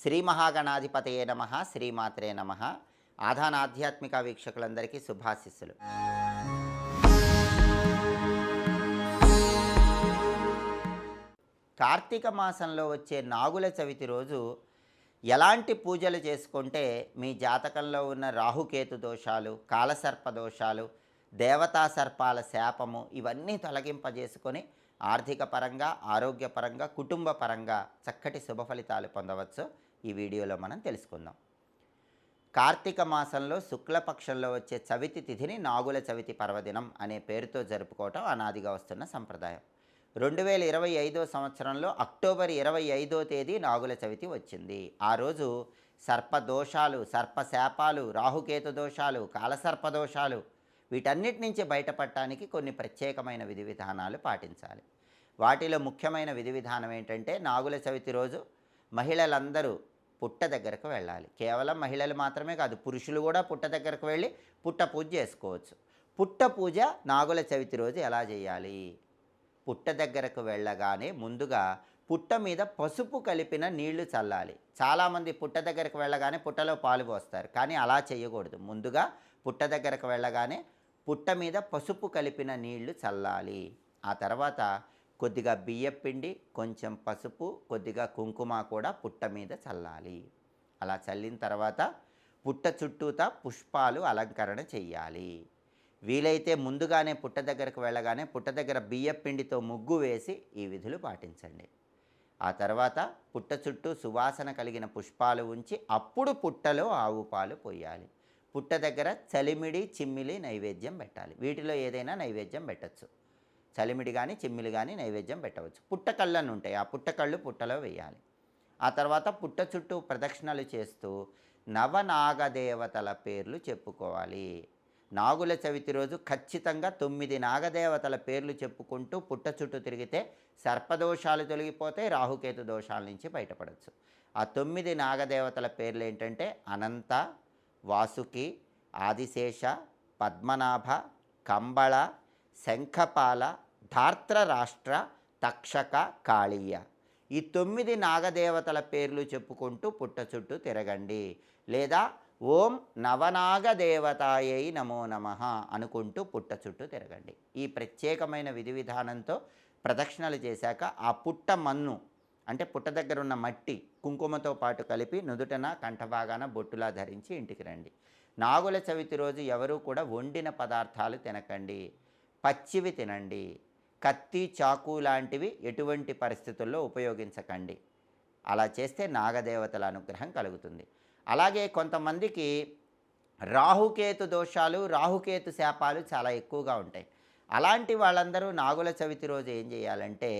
శ్రీ మహాగణాధిపతయే నమ శ్రీమాత్రే నమ. ఆధాన ఆధ్యాత్మిక వీక్షకులందరికీ శుభాశిస్సులు. కార్తీక మాసంలో వచ్చే నాగుల చవితి రోజు ఎలాంటి పూజలు చేసుకుంటే మీ జాతకంలో ఉన్న రాహుకేతు దోషాలు కాలసర్ప దోషాలు దేవతా సర్పాల శాపము ఇవన్నీ తొలగింపజేసుకొని ఆర్థిక పరంగా ఆరోగ్యపరంగా కుటుంబ పరంగా చక్కటి శుభ ఫలితాలు పొందవచ్చు. ఈ వీడియోలో మనం తెలుసుకుందాం. కార్తీక మాసంలో శుక్లపక్షంలో వచ్చే చవితి తిథిని నాగుల చవితి పర్వదినం అనే పేరుతో జరుపుకోవటం అనాదిగా వస్తున్న సంప్రదాయం. రెండు వేల ఇరవై ఐదో సంవత్సరంలో అక్టోబర్ ఇరవై ఐదో తేదీ నాగుల చవితి వచ్చింది. ఆ రోజు సర్ప దోషాలు సర్పశాపాలు రాహుకేతు దోషాలు కాలసర్ప దోషాలు వీటన్నిటి నుంచి బయటపడటానికి కొన్ని ప్రత్యేకమైన విధి విధానాలు పాటించాలి. వాటిలో ముఖ్యమైన విధి విధానం ఏంటంటే నాగుల చవితి రోజు మహిళలందరూ పుట్ట దగ్గరకు వెళ్ళాలి. కేవలం మహిళలు మాత్రమే కాదు పురుషులు కూడా పుట్ట దగ్గరకు వెళ్ళి పుట్ట పూజ చేసుకోవచ్చు. పుట్ట పూజ నాగుల చవితి రోజు ఎలా చేయాలి? పుట్ట దగ్గరకు వెళ్ళగానే ముందుగా పుట్ట మీద పసుపు కలిపిన నీళ్ళు చల్లాలి. చాలామంది పుట్ట దగ్గరకు వెళ్ళగానే పుట్టలో పాలు పోస్తారు కానీ అలా చేయకూడదు. ముందుగా పుట్ట దగ్గరకు వెళ్ళగానే పుట్ట మీద పసుపు కలిపిన నీళ్ళు చల్లాలి. ఆ తర్వాత కొద్దిగా బియ్యపిండి కొంచెం పసుపు కొద్దిగా కుంకుమ కూడా పుట్ట మీద చల్లాలి. అలా చల్లిన తర్వాత పుట్ట చుట్టూత పుష్పాలు అలంకరణ చెయ్యాలి. వీలైతే ముందుగానే పుట్ట దగ్గరకు వెళ్ళగానే పుట్ట దగ్గర బియ్యపిండితో ముగ్గు వేసి ఈ విధులు పాటించండి. ఆ తర్వాత పుట్ట చుట్టూ సువాసన కలిగిన పుష్పాలు ఉంచి అప్పుడు పుట్టలో ఆవు పాలు పోయాలి. పుట్ట దగ్గర చలిమిడి చిమ్మిలి నైవేద్యం పెట్టాలి. వీటిలో ఏదైనా నైవేద్యం పెట్టచ్చు. చలిమిడి కానీ చిమ్మిలి కానీ నైవేద్యం పెట్టవచ్చు. పుట్టకళ్ళను ఉంటాయి. ఆ పుట్టకళ్ళు పుట్టలో వేయాలి. ఆ తర్వాత పుట్ట చుట్టూ ప్రదక్షిణలు చేస్తూ నవనాగదేవతల పేర్లు చెప్పుకోవాలి. నాగుల చవితి రోజు ఖచ్చితంగా తొమ్మిది నాగదేవతల పేర్లు చెప్పుకుంటూ పుట్ట చుట్టూ తిరిగితే సర్పదోషాలు తొలగిపోతాయి రాహుకేతు దోషాల నుంచి బయటపడవచ్చు ఆ తొమ్మిది నాగదేవతల పేర్లు ఏంటంటే అనంత వాసుకి ఆదిశేష పద్మనాభ కంబళ శంఖపాల ధార్త్రరాష్ట్ర తక్షక కాళీయ. ఈ తొమ్మిది నాగదేవతల పేర్లు చెప్పుకుంటూ పుట్ట చుట్టూ తిరగండి. లేదా ఓం నవనాగదేవతాయై నమో నమ అనుకుంటూ పుట్ట చుట్టూ తిరగండి. ఈ ప్రత్యేకమైన విధి విధానంతో ప్రదక్షిణలు చేశాక ఆ పుట్ట మన్ను అంటే పుట్ట దగ్గర ఉన్న మట్టి కుంకుమతో పాటు కలిపి నుదుటన కంఠభాగాన బొట్టులా ధరించి ఇంటికి రండి. నాగుల చవితి రోజు ఎవరూ కూడా వండిన పదార్థాలు తినకండి. పచ్చివి తినండి. కత్తి చాకు లాంటివి ఎటువంటి పరిస్థితుల్లో ఉపయోగించకండి. అలా చేస్తే నాగదేవతల అనుగ్రహం కలుగుతుంది. అలాగే కొంతమందికి రాహుకేతు దోషాలు రాహుకేతు శాపాలు చాలా ఎక్కువగా ఉంటాయి. అలాంటి వాళ్ళందరూ నాగుల చవితి రోజు ఏం చేయాలంటే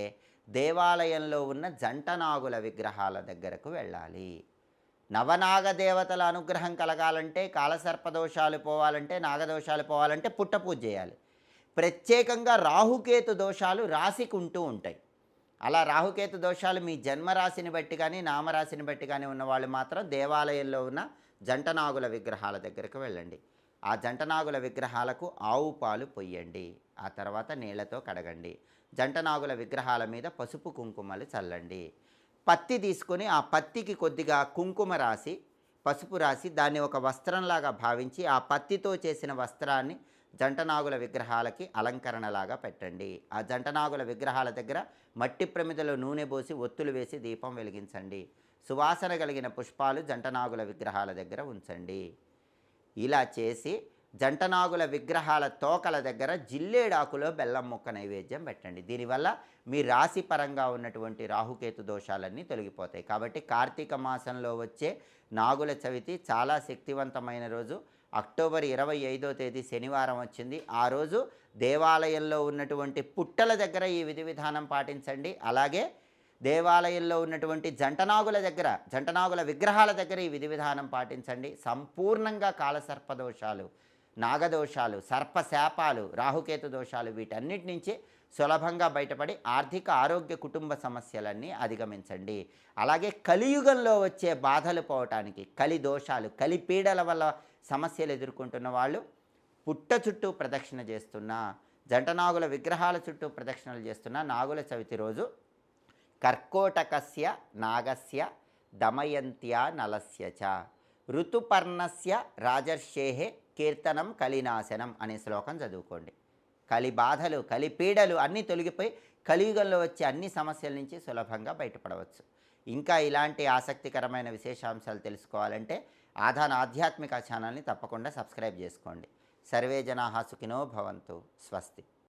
దేవాలయంలో ఉన్న జంట నాగుల విగ్రహాల దగ్గరకు వెళ్ళాలి. నవనాగ దేవతల అనుగ్రహం కలగాలంటే కాలసర్పదోషాలు పోవాలంటే నాగదోషాలు పోవాలంటే పుట్ట పూజ చేయాలి. ప్రత్యేకంగా రాహుకేతు దోషాలు రాశికి ఉంటూ ఉంటాయి. అలా రాహుకేతు దోషాలు మీ జన్మరాశిని బట్టి కానీ నామరాశిని బట్టి కానీ ఉన్నవాళ్ళు మాత్రం దేవాలయంలో ఉన్న జంటనాగుల విగ్రహాల దగ్గరకు వెళ్ళండి. ఆ జంటనాగుల విగ్రహాలకు ఆవు పాలు పొయ్యండి. ఆ తర్వాత నీళ్ళతో కడగండి. జంటనాగుల విగ్రహాల మీద పసుపు కుంకుమలు చల్లండి. పత్తి తీసుకొని ఆ పత్తికి కొద్దిగా కుంకుమ రాసి పసుపు రాసి దాన్ని ఒక వస్త్రంలాగా భావించి ఆ పత్తితో చేసిన వస్త్రాన్ని జంటనాగుల విగ్రహాలకి అలంకరణలాగా పెట్టండి. ఆ జంటనాగుల విగ్రహాల దగ్గర మట్టి ప్రమిదలో నూనె పోసి ఒత్తులు వేసి దీపం వెలిగించండి. సువాసన కలిగిన పుష్పాలు జంటనాగుల విగ్రహాల దగ్గర ఉంచండి. ఇలా చేసి జంటనాగుల విగ్రహాల తోకల దగ్గర జిల్లేడాకులో బెల్లం ముక్క నైవేద్యం పెట్టండి. దీనివల్ల మీ రాశి పరంగా ఉన్నటువంటి రాహుకేతు దోషాలన్నీ తొలగిపోతాయి. కాబట్టి కార్తీక మాసంలో వచ్చే నాగుల చవితి చాలా శక్తివంతమైన రోజు. అక్టోబర్ ఇరవై ఐదో తేదీ శనివారం వచ్చింది. ఆ రోజు దేవాలయంలో ఉన్నటువంటి పుట్టల దగ్గర ఈ విధి విధానం పాటించండి. అలాగే దేవాలయంలో ఉన్నటువంటి జంటనాగుల దగ్గర జంటనాగుల విగ్రహాల దగ్గర ఈ విధి విధానం పాటించండి. సంపూర్ణంగా కాలసర్పదోషాలు నాగదోషాలు సర్పశాపాలు రాహుకేతు దోషాలు వీటన్నిటి నుంచి సులభంగా బయటపడి ఆర్థిక ఆరోగ్య కుటుంబ సమస్యలన్నీ అధిగమించండి. అలాగే కలియుగంలో వచ్చే బాధలు పోవటానికి కలి దోషాలు కలి పీడల వల్ల సమస్యలు ఎదుర్కొంటున్న వాళ్ళు పుట్ట చుట్టూ ప్రదక్షిణ చేస్తున్న జంటనాగుల విగ్రహాల చుట్టూ ప్రదక్షిణలు చేస్తున్న నాగుల చవితి రోజు కర్కోటకస్య నాగస్య దమయంత్యా నలస్య చ. ఋతుపర్ణస్య రాజర్షేహే కీర్తనం కలినాశనం అనే శ్లోకం చదువుకోండి. కలి బాధలు కలి పీడలు అన్నీ తొలగిపోయి కలియుగంలో వచ్చే అన్ని సమస్యల నుంచి సులభంగా బయటపడవచ్చు. ఇంకా ఇలాంటి ఆసక్తికరమైన విశేషాంశాలు తెలుసుకోవాలంటే ఆధాన్ ఆధ్యాత్మిక ఛానల్ని తప్పకుండా సబ్స్క్రైబ్ చేసుకోండి. సర్వే జనా సుఖినో భవంతు. స్వస్తి.